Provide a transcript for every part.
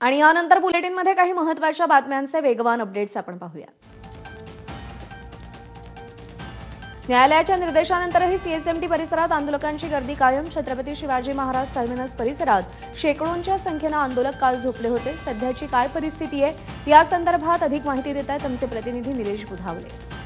आणि यानंतर बुलेटिनमध्ये काही महत्त्वाच्या बातम्यांचे वेगवान अपडेट्स आपण पाहूया न्यायालयाच्या निर्देशानंतरही सीएसएमटी परिसरात आंदोलकांची गर्दी कायम. छत्रपती शिवाजी महाराज टर्मिनस परिसरात शेकडोंच्या संख्येनं आंदोलक काल झोपले होते. सध्याची काय परिस्थिती आहे? या संदर्भात अधिक माहिती देत आहेत आमचे प्रतिनिधी निलेश बुधावले.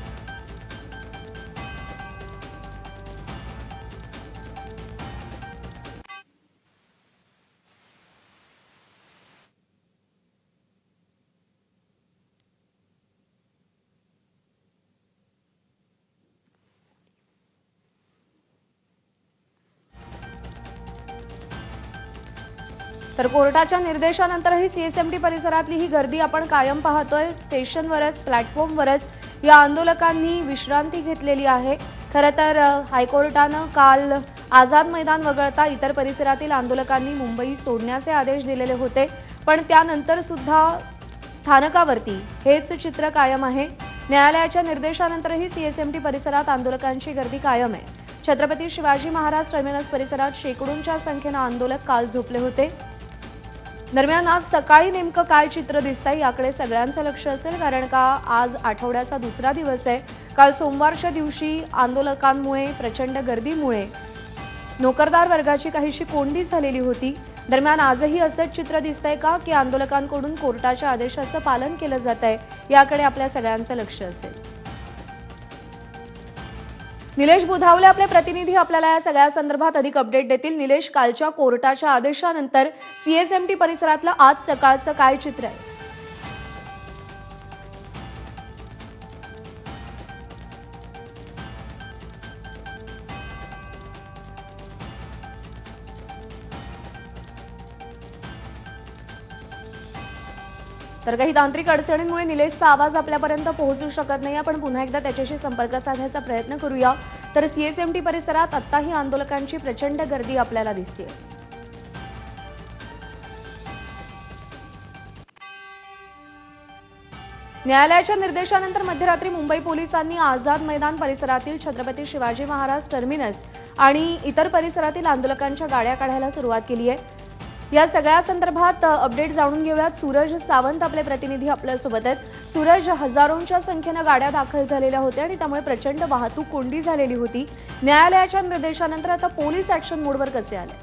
तर कोर्टाच्या निर्देशानंतरही सीएसएमटी परिसरातली ही गर्दी आपण कायम पाहतोय. स्टेशनवरच प्लॅटफॉर्मवरच या आंदोलकांनी विश्रांती घेतलेली आहे. खरं तर हायकोर्टानं काल आझाद मैदान वगळता इतर परिसरातील आंदोलकांनी मुंबई सोडण्याचे आदेश दिलेले होते. पण त्यानंतर सुद्धा स्थानकावरती हेच चित्र कायम आहे. न्यायालयाच्या निर्देशानंतरही सीएसएमटी परिसरात आंदोलकांची गर्दी कायम आहे. छत्रपती शिवाजी महाराज टर्मिनस परिसरात शेकडोंच्या संख्येनं आंदोलक काल झोपले होते. दरम्यान आज सकाळी नेमकं काय चित्र दिसतंय याकडे सगळ्यांचं लक्ष असेल कारण का आज आठवड्याचा दुसरा दिवस आहे. काल सोमवारच्या दिवशी आंदोलकांमुळे प्रचंड गर्दीमुळे नोकरदार वर्गाची काहीशी कोंडी झालेली होती. दरम्यान आजही असंच चित्र दिसतंय का की आंदोलकांकडून कोर्टाच्या आदेशाचं पालन केलं जात आहे याकडे आपल्या सगळ्यांचं लक्ष असेल. निलेश बुधावले आपले प्रतिनिधी आपल्याला या सगळ्या संदर्भात अधिक अपडेट देतील. निलेश कालच्या कोर्टाच्या आदेशानंतर सीएसएमटी परिसरातलं आज सकाळचं काय चित्र आहे? तर काही तांत्रिक अडचणींमुळे निलेशचा आवाज आपल्यापर्यंत पोहोचू शकत नाही. आपण पुन्हा एकदा त्याच्याशी संपर्क साधायचा प्रयत्न करूया. तर सीएसएमटी परिसरात आत्ताही आंदोलकांची प्रचंड गर्दी आपल्याला दिसते न्यायालयाच्या निर्देशानंतर मध्यरात्री मुंबई पोलिसांनी आझाद मैदान परिसरातील छत्रपती शिवाजी महाराज टर्मिनस आणि इतर परिसरातील आंदोलकांच्या गाड्या काढायला सुरुवात केली आहे. या सगळ्या संदर्भात अपडेट जाणून घेऊयात. सूरज सावंत आपले प्रतिनिधी आपल्यासोबत आहेत. सूरज हजारोंच्या संख्येनं गाड्या दाखल झालेल्या होत्या आणि त्यामुळे प्रचंड वाहतूक कोंडी झालेली होती. न्यायालयाच्या निर्देशानंतर आता पोलीस ऍक्शन मोडवर कसे आले?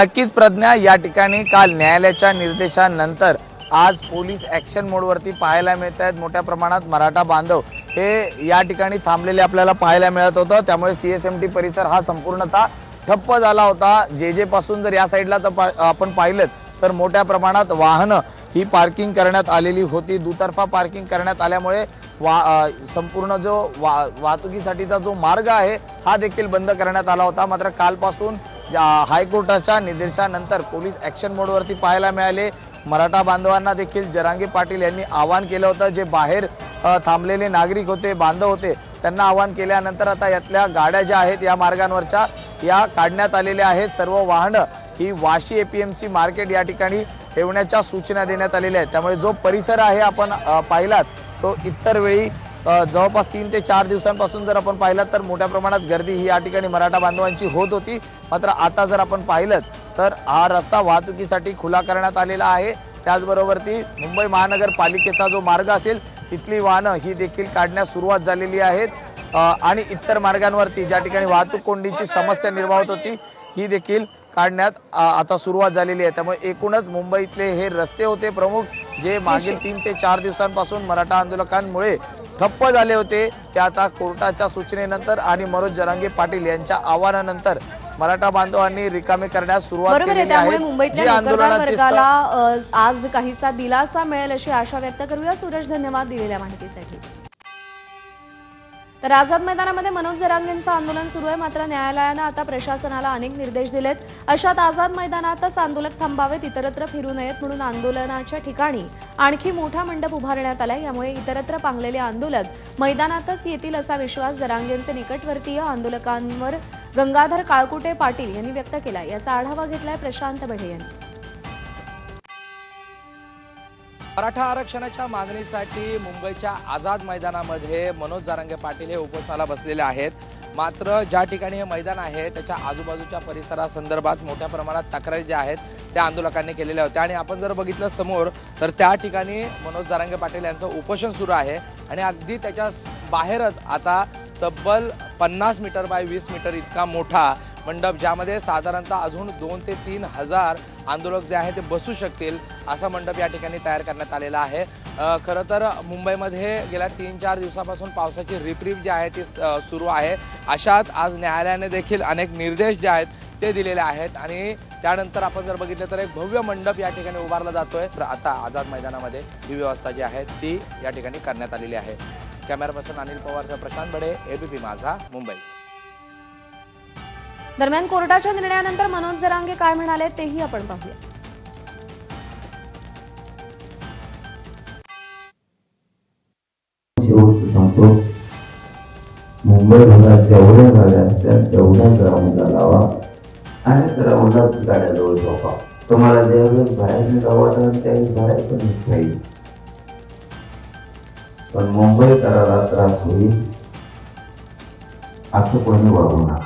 नक्कीच प्रज्ञा या ठिकाणी काल न्यायालयाच्या निर्देशानंतर आज पोलीस ऍक्शन मोडवरती पाहायला मिळत आहेत मोठ्या प्रमाणात मराठा बांधव हे या ठिकाणी थांबलेले आपल्याला पाहायला मिळत होतं. त्यामुळे सीएसएमटी परिसर हा संपूर्णतः ठप्प झाला होता. जे जे पासून जर या साईडला तर पा- आपण पाहिलं तर मोठ्या प्रमाणात वाहनं ही पार्किंग करण्यात आलेली होती. दुतर्फा पार्किंग करण्यात आल्यामुळे वा संपूर्ण जो वा वाहतुकीसाठीचा जो मार्ग आहे हा देखील बंद करण्यात आला होता. मात्र कालपासून हायकोर्टाच्या निर्देशानंतर पोलीस ऍक्शन मोडवरती पाहायला मिळाले. मराठा बांधवांना देखील जरांगे पाटील यांनी आवाहन केलं होतं. जे बाहेर थांबलेले नागरिक होते बांधव होते त्यांना आवाहन केल्यानंतर आता यातल्या गाड्या ज्या आहेत या मार्गांवरच्या या काढण्यात आलेल्या आहेत. सर्व वाहनं ही वाशी एपीएमसी मार्केट या ठिकाणी ठेवण्याच्या सूचना देण्यात आलेल्या आहेत. त्यामुळे जो परिसर आहे आपण पाहिलात तो इतर वेळी जवळपास तीन ते चार दिवसांपासून जर आपण पाहिलात तर मोठ्या प्रमाणात गर्दी ही या ठिकाणी मराठा बांधवांची होत होती. मात्र आता जर आपण पाहिलं तर हा रस्ता वाहतुकीसाठी खुला करण्यात आलेला आहे. त्याचबरोबर ती मुंबई महानगरपालिकेचा जो मार्ग असेल तिथली वाहनं ही देखील काढण्यास सुरुवात झालेली आहेत. आणि इतर मार्गांवरती ज्या ठिकाणी वाहतूक कोंडीची समस्या निर्माण होत होती ही देखील काढण्यात आता सुरुवात झालेली आहे. त्यामुळे एकूणच मुंबईतले हे रस्ते होते प्रमुख जे मागील तीन ते चार दिवसांपासून मराठा आंदोलकांमुळे ठप्प झाले होते. ते आता कोर्टाच्या सूचनेनंतर आणि मनोज जरांगे पाटील यांच्या आवाहनानंतर मराठा बांधवांनी रिकामे करण्यास सुरुवात बरोबर आहे. त्यामुळे मुंबईतल्या वर्गाला आज काहीसा दिलासा मिळेल अशी आशा व्यक्त करूया. सूरज धन्यवाद दिलेल्या माहितीसाठी. तर आझाद मैदानामध्ये मनोज जरांगेंचं आंदोलन सुरू आहे. मात्र न्यायालयानं आता प्रशासनाला अनेक निर्देश दिलेत. अशात आझाद मैदानातच आंदोलक थांबावेत इतरत्र फिरू नयेत म्हणून आंदोलनाच्या ठिकाणी आणखी मोठा मंडप उभारण्यात आलाय. यामुळे इतरत्र पांगलेले आंदोलक मैदानातच येतील असा विश्वास जरांगेंचे निकटवर्तीय आंदोलकांवर गंगाधर काळकुटे पाटील यांनी व्यक्त केला याचा आढावा घेतलाय प्रशांत बढे यांनी. मराठा आरक्षणाच्या मागणीसाठी मुंबईच्या आझाद मैदानामध्ये मनोज जारंगे पाटील हे उपोषणाला बसलेले आहेत. मात्र ज्या ठिकाणी हे मैदान आहे त्याच्या आजूबाजूच्या परिसरासंदर्भात मोठ्या प्रमाणात तक्रारी ज्या आहेत त्या आंदोलकांनी केलेल्या होत्या. आणि आपण जर बघितलं समोर तर त्या ठिकाणी मनोज जारांगे पाटील यांचं उपोषण सुरू आहे. आणि अगदी त्याच्या बाहेरच आता तब्बल पन्नास मीटर बाय वीस मीटर इतका मोठा मंडप ज्यामध्ये साधारणतः अजून दोन ते तीन हजार आंदोलक जे आहे ते बसू शकतील असा मंडप या ठिकाणी तयार करण्यात आलेला आहे. खरं तर मुंबईमध्ये गेल्या तीन चार दिवसापासून पावसाची रिपरिप जी आहे ती सुरू आहे. अशात आज न्यायालयाने देखील अनेक निर्देश जे आहेत ते दिलेले आहेत आणि त्यानंतर आपण जर बघितलं तर एक भव्य मंडप या ठिकाणी उभारला जातोय. तर आता आझाद मैदानामध्ये ही व्यवस्था जी आहे ती या ठिकाणी करण्यात आलेली आहे. कॅमेरा पर्सन अनिल पवारचा प्रशांत बडे एबीपी माझा मुंबई. दरम्यान कोर्टाच्या निर्णयानंतर मनोज जरांगे काय म्हणाले तेही आपण पाहूया. सांगतो मुंबई भागात जेवढ्या गाड्या असतात तेवढ्या ग्राउंडला लावा. आणि ग्राउंडात गाड्याजवळ झोपा. तुम्हाला ज्यावेळेस बाहेर निघावं वाटेल त्यावेळेस बाहेर पण निघता येईल पण मुंबईकराला त्रास होईल असं कोणी वागू नका.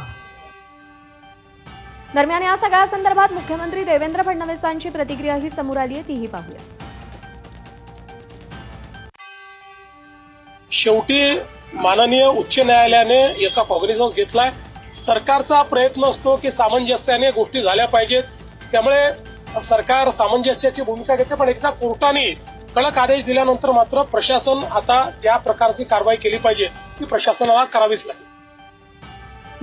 दरम्यान या सगळ्या संदर्भात मुख्यमंत्री देवेंद्र फडणवीसांची प्रतिक्रियाही समोर आली आहे. तीही पाहूया. शेवटी माननीय उच्च न्यायालयाने याचा कॉग्निझन्स घेतलाय. सरकारचा प्रयत्न असतो की सामंजस्याने गोष्टी झाल्या पाहिजेत. त्यामुळे सरकार सामंजस्याची भूमिका घेते पण एकदा कोर्टाने कडक आदेश दिल्यानंतर मात्र प्रशासन आता ज्या प्रकारची कारवाई केली पाहिजे ती प्रशासनाला करावीच लागेल.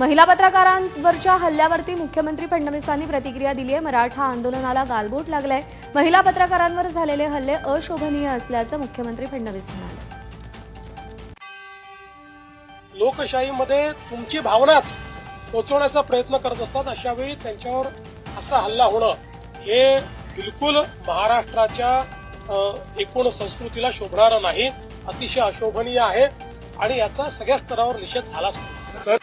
महिला पत्रकारांवरच्या हल्ल्यावरती मुख्यमंत्री फडणवीसांनी प्रतिक्रिया दिली आहे. मराठा आंदोलनाला गालबोट लागलाय. महिला पत्रकारांवर झालेले हल्ले अशोभनीय असल्याचं मुख्यमंत्री फडणवीस म्हणाले. लोकशाहीमध्ये तुमची भावनाच पोचवण्याचा प्रयत्न करत असतात अशा वेळी त्यांच्यावर असा हल्ला होणं हे बिलकुल महाराष्ट्राच्या एकूण संस्कृतीला शोभणारं नाही. अतिशय अशोभनीय आहे आणि याचा सगळ्या स्तरावर निषेध झालाच. असतो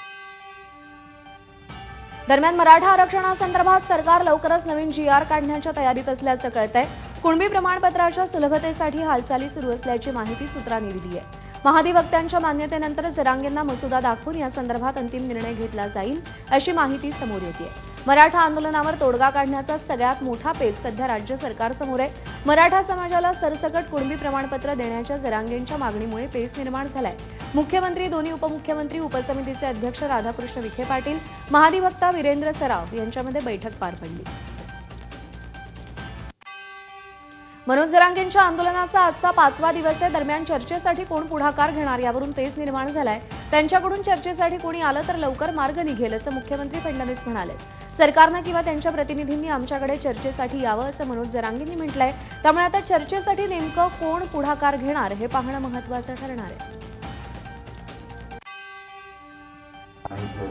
दरम्यान मराठा आरक्षणासंदर्भात सरकार लवकरच नवीन जी आर काढण्याच्या तयारीत असल्याचं कळत आहे कुणबी प्रमाणपत्राच्या सुलभतेसाठी हालचाली सुरू असल्याची माहिती सूत्रांनी दिली आहे. महाधिवक्त्यांच्या मान्यतेनंतर जरांगेंना मसुदा दाखवून या संदर्भात अंतिम निर्णय घेतला जाईल अशी माहिती समोर येते मराठा आंदोलनावर तोडगा काढण्याचा सगळ्यात मोठा पेच सध्या राज्य सरकारसमोर आहे. मराठा समाजाला सरसकट कुणबी प्रमाणपत्र देण्याच्या जरांगेंच्या मागणीमुळे पेच निर्माण झालाय. मुख्यमंत्री दोन्ही उपमुख्यमंत्री उपसमितीचे अध्यक्ष राधाकृष्ण विखे पाटील महाधिवक्ता वीरेंद्र सराव यांच्यामध्ये बैठक पार पडली. मनोज जरांगेंच्या आंदोलनाचा आजचा पाचवा दिवस आहे. दरम्यान चर्चेसाठी कोण पुढाकार घेणार यावरून तेच निर्माण झालाय. त्यांच्याकडून चर्चेसाठी कोणी आलं तर लवकर मार्ग निघेल असं मुख्यमंत्री फडणवीस म्हणाले. सरकारनं किंवा त्यांच्या प्रतिनिधींनी आमच्याकडे चर्चेसाठी यावं असं मनोज जरांगेंनी म्हटलंय. त्यामुळे आता चर्चेसाठी नेमकं कोण पुढाकार घेणार हे पाहणं महत्वाचं ठरणार आहे. आमचं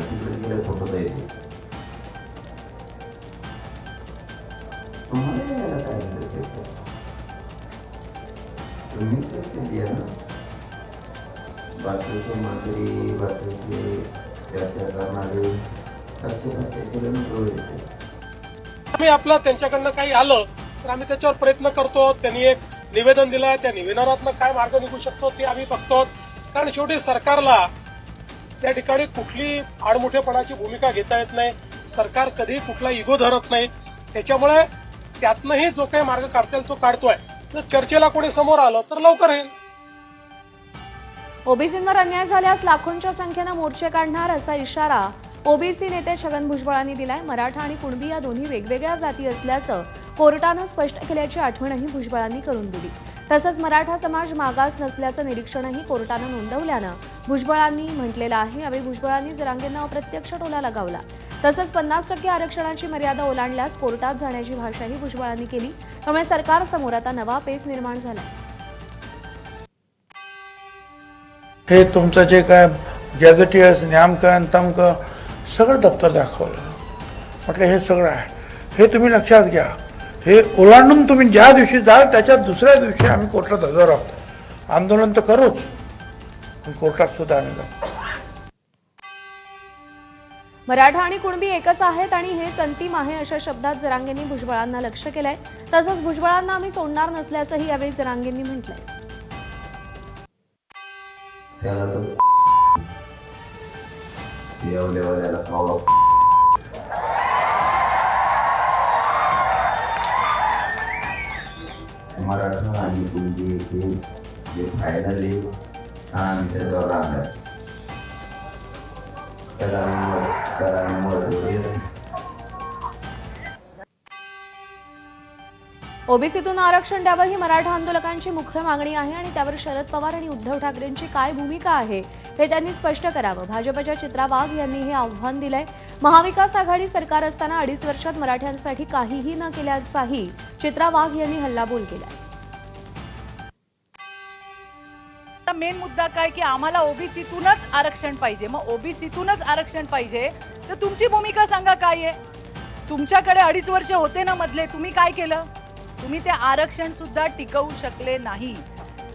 तिकडे गेले फोटो द्यायचे तुम्हाला यायला काय तुम्ही चर्चा द्या ना बाकीचे मंत्री बाकीचे चर्चा करणारे येते आम्ही आपलं त्यांच्याकडनं काही आलं तर आम्ही त्याच्यावर प्रयत्न करतो. त्यांनी एक निवेदन दिलंय त्या निवेदनातनं काय मार्ग निघू शकतो ते आम्ही बघतो. कारण शेवटी सरकारला त्या ठिकाणी कुठली आडमोठेपणाची भूमिका घेता येत नाही. सरकार कधी कुठला इगो धरत नाही. त्याच्यामुळे त्यातनंही जो काही मार्ग काढता येईल तो काढतोय. जर चर्चेला कोणी समोर आलं तर लवकर येईल. ओबीसींवर अन्याय झाल्यास लाखोंच्या संख्येनं मोर्चे काढणार असा इशारा ओबीसी नेते छगन भुजबळांनी दिलाय. मराठा आणि कुणबी या दोन्ही वेगवेगळ्या जाती असल्याचं कोर्टानं स्पष्ट केल्याची आठवणही भुजबळांनी करून दिली. तसंच मराठा समाज मागास नसल्याचं निरीक्षणही कोर्टानं नोंदवल्यानं भुजबळांनी म्हटलेलं आहे. यावेळी भुजबळांनी जरांगेंना अप्रत्यक्ष टोला लगावला. तसंच पन्नास टक्के आरक्षणाची मर्यादा ओलांडल्यास कोर्टात जाण्याची भाषाही भुजबळांनी केली. त्यामुळे सरकारसमोर आता नवा पेच निर्माण झाला. हे तुमचं जे काय गॅझेटियर्स न्यामकन तमकं सगळं दप्तर दाखवलं. म्हटलं हे सगळं आहे. हे तुम्ही लक्षात घ्या. हे ओलांडून तुम्ही ज्या दिवशी जाल त्याच्या दुसऱ्या दिवशी आम्ही कोर्टात हजर आहोत. आंदोलन तर करूच पण कोर्टात सुद्धा आम्ही जाऊ. मराठा आणि कुणबी एकच आहेत आणि हेच अंतिम आहे अशा शब्दात जरांगेंनी भुजबळांना लक्ष केलंय. तसंच भुजबळांना आम्ही सोडणार नसल्याचंही यावेळी जरांगेंनी म्हटलंय. त्याला जे फायनल आहे हा आम्ही त्याच्यावर राहणार ओबीसीतून आरक्षण द्यावं ही मराठा आंदोलकांची मुख्य मागणी आहे आणि त्यावर शरद पवार आणि उद्धव ठाकरेंची काय भूमिका आहे हे त्यांनी स्पष्ट करावं. भाजपच्या चित्रा वाघ यांनी हे आव्हान दिलंय. महाविकास आघाडी सरकार असताना अडीच वर्षात मराठ्यांसाठी काहीही न केल्याचाही चित्रा वाघ यांनी हल्लाबोल केलाय. मेन मुद्दा काय की आम्हाला ओबीसीतूनच आरक्षण पाहिजे. मग ओबीसीतूनच आरक्षण पाहिजे तर तुमची भूमिका सांगा काय आहे? तुमच्याकडे अडीच वर्ष होते ना मधले तुम्ही काय केलं? तुम्ही ते आरक्षण सुद्धा टिकवू शकले नाही.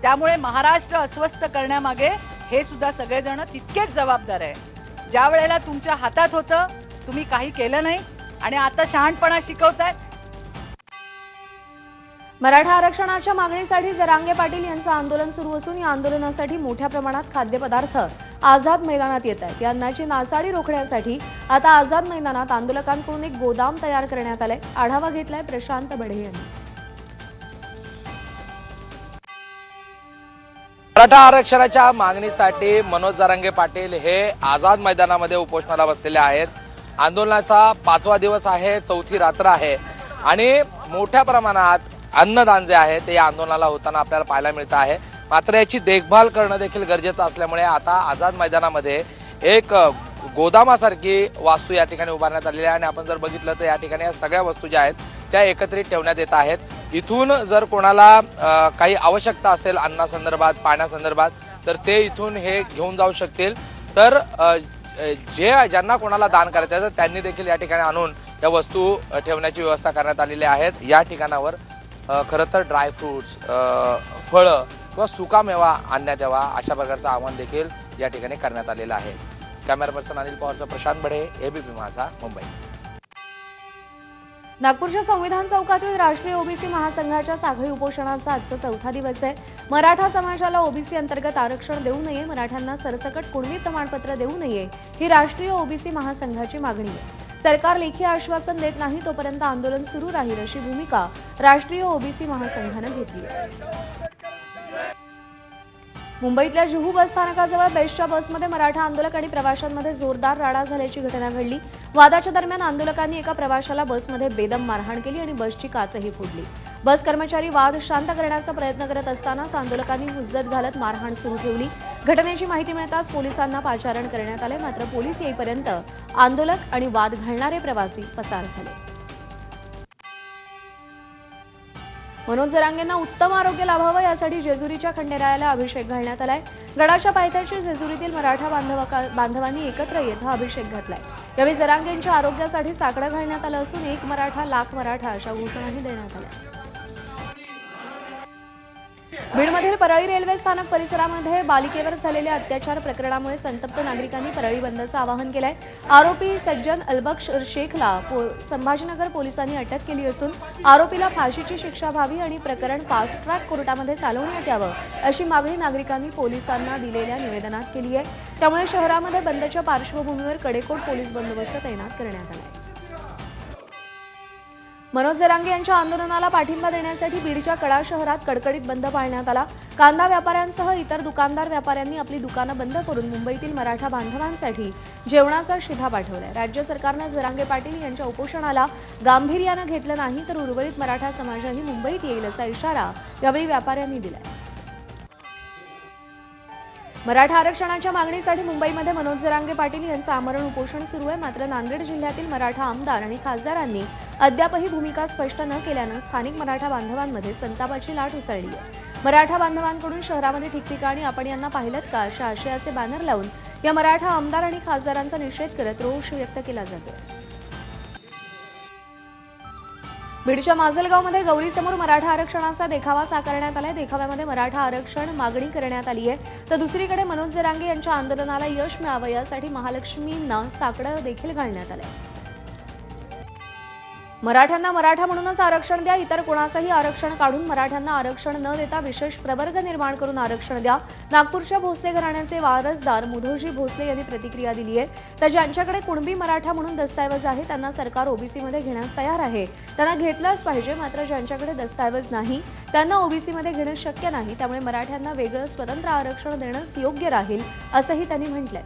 त्यामुळे महाराष्ट्र अस्वस्थ करण्यामागे हे सुद्धा सगळेजण तितकेच जबाबदार आहे ज्या वेळेला तुमच्या हातात होतं तुम्ही काही केलं नाही. आणि आता शहाणपणा शिकवताय मराठा आरक्षणाच्या मागणीसाठी जरांगे पाटील यांचं आंदोलन सुरू असून या आंदोलनासाठी मोठ्या प्रमाणात खाद्यपदार्थ आझाद मैदानात येत आहेत. यांनाची अन्नाची नासाडी रोखण्यासाठी आता आझाद मैदानात आंदोलकांकडून एक गोदाम तयार करण्यात आलाय. आढावा घेतलाय प्रशांत बढे यांनी. मराठा आरक्षणाच्या मागणीसाठी मनोज जरांगे पाटील हे आझाद मैदानामध्ये उपोषणाला बसलेले आहेत. आंदोलनाचा पाचवा दिवस आहे चौथी रात्र आहे. आणि मोठ्या प्रमाणात अन्नदान जे आहे ते या आंदोलनाला होताना आपल्याला पाहायला मिळतं आहे. मात्र याची देखभाल करणं देखील गरजेचं असल्यामुळे आता आझाद मैदानामध्ये एक गोदामासारखी वास्तू या ठिकाणी उभारण्यात आलेली आहे आणि आपण जर बघितलं तर या ठिकाणी या सगळ्या वस्तू ज्या आहेत त्या एकत्रित ठेवण्यात येत आहेत. इथून जर कोणाला काही आवश्यकता असेल अन्नासंदर्भात पाण्यासंदर्भात तर ते इथून हे घेऊन जाऊ शकतील. तर जे ज्यांना कोणाला दान करायचं आहे त्यांनी देखील या ठिकाणी आणून या वस्तू ठेवण्याची व्यवस्था करण्यात आलेली आहेत. या ठिकाणावर खरं तर ड्रायफ्रुट्स फळं किंवा सुका मेवा आणण्यात यावा अशा प्रकारचं आवाहन देखील या ठिकाणी करण्यात आलेलं आहे. कॅमेरा पर्सन अनिल पवारचा प्रशांत बडे एबीपी माझा मुंबई. नागपूरच्या संविधान चौकातील राष्ट्रीय ओबीसी महासंघाच्या साखळी उपोषणाचा आजचा चौथा दिवस आहे. मराठा समाजाला ओबीसी अंतर्गत आरक्षण देऊ नये मराठ्यांना सरसकट कुणबी प्रमाणपत्र देऊ नये ही राष्ट्रीय ओबीसी महासंघाची मागणी आहे. सरकार लेखी आश्वासन देत नाही तोपर्यंत आंदोलन सुरू राहील अशी भूमिका राष्ट्रीय ओबीसी महासंघानं घेतली आहे. मुंबईतल्या जुहू बस स्थानकाजवळ बेस्टच्या बसमध्ये मराठा आंदोलक आणि प्रवाशांमध्ये जोरदार राडा झाल्याची घटना घडली. वादाच्या दरम्यान आंदोलकांनी एका प्रवाशाला बसमध्ये बेदम मारहाण केली आणि बसची काचही फोडली. बस कर्मचारी वाद शांत करण्याचा प्रयत्न करत असतानाच आंदोलकांनी हुज्जत घालत मारहाण सुरू ठेवली. घटनेची माहिती मिळताच पोलिसांना पाचारण करण्यात आले मात्र पोलीस येईपर्यंत आंदोलक आणि वाद घालणारे प्रवासी पसार झाले. मनोज जरांगेंना उत्तम आरोग्य लाभावं यासाठी जेजुरीच्या खंडेरायाला अभिषेक घालण्यात आलाय. गडाच्या पायथ्याशी जेजुरीतील मराठा बांधवांनी एकत्र येत हा अभिषेक घातलाय. यावेळी जरांगेंच्या आरोग्यासाठी साकडं घालण्यात आलं असून एक मराठा लाख मराठा अशा घोषणाही देण्यात आल्या. बीडमधील परळी रेल्वे स्थानक परिसरामध्ये बालिकेवर झालेल्या अत्याचार प्रकरणामुळे संतप्त नागरिकांनी परळी बंदचं आवाहन केलंय. आरोपी सज्जन अलबक्ष शेखला पो- संभाजीनगर पोलिसांनी अटक केली असून आरोपीला फाशीची शिक्षा व्हावी आणि प्रकरण फास्ट ट्रॅक कोर्टामध्ये चालवण्यात यावं अशी मागणी नागरिकांनी पोलिसांना दिलेल्या निवेदनात केली आहे त्यामुळे शहरामध्ये बंदच्या पार्श्वभूमीवर कडेकोट पोलीस बंदोबस्त तैनात करण्यात आला आहे मनोज जरांगे यांच्या आंदोलनाला पाठिंबा देण्यासाठी बीडच्या कडा शहरात कडकडीत बंद पाळण्यात आला. कांदा व्यापाऱ्यांसह इतर दुकानदार व्यापाऱ्यांनी आपली दुकानं बंद करून मुंबईतील मराठा बांधवांसाठी जेवणाचा शिधा पाठवलाय. राज्य सरकारनं जरांगे पाटील यांच्या उपोषणाला गांभीर्यानं घेतलं नाही तर उर्वरित मराठा समाजही मुंबईत येईल असा इशारा यावेळी व्यापाऱ्यांनी दिलाय. मराठा आरक्षणाच्या मागणीसाठी मुंबईमध्ये मनोज जरांगे पाटील यांचं आमरण उपोषण सुरू आहे. मात्र नांदेड जिल्ह्यातील मराठा आमदार आणि खासदारांनी अद्यापही भूमिका स्पष्ट न केल्यानं स्थानिक मराठा बांधवांमध्ये संतापाची लाट उसळली आहे. मराठा बांधवांकडून शहरामध्ये ठिकठिकाणी आपण यांना पाहिलं का? अशा आशयाचे बॅनर लावून या मराठा आमदार आणि खासदारांचा निषेध करत रोष व्यक्त केला जातोय. बीडच्या माजलगावमध्ये गौरीसमोर मराठा आरक्षणाचा देखावा साकारण्यात आलाय. देखाव्यामध्ये मराठा आरक्षण मागणी करण्यात आली आहे. तर दुसरीकडे मनोज जरांगे यांच्या आंदोलनाला यश मिळावं यासाठी महालक्ष्मींना साकडं देखील घालण्यात आलंय. मराठ्यांना मराठा म्हणूनच आरक्षण द्या इतर कोणाचंही आरक्षण काढून मराठ्यांना आरक्षण न देता विशेष प्रवर्ग निर्माण करून आरक्षण द्या. नागपूरच्या भोसले घराण्याचे वारसदार मुधोजी भोसले यांनी प्रतिक्रिया दिली आहे. तर ज्यांच्याकडे कुणबी मराठा म्हणून दस्तऐवज आहे त्यांना सरकार ओबीसीमध्ये घेण्यास तयार आहे. त्यांना घेतलंच पाहिजे मात्र ज्यांच्याकडे दस्तऐवज नाही त्यांना ओबीसीमध्ये घेणं शक्य नाही. त्यामुळे मराठ्यांना वेगळं स्वतंत्र आरक्षण देणंच योग्य राहील असंही त्यांनी म्हटलंय.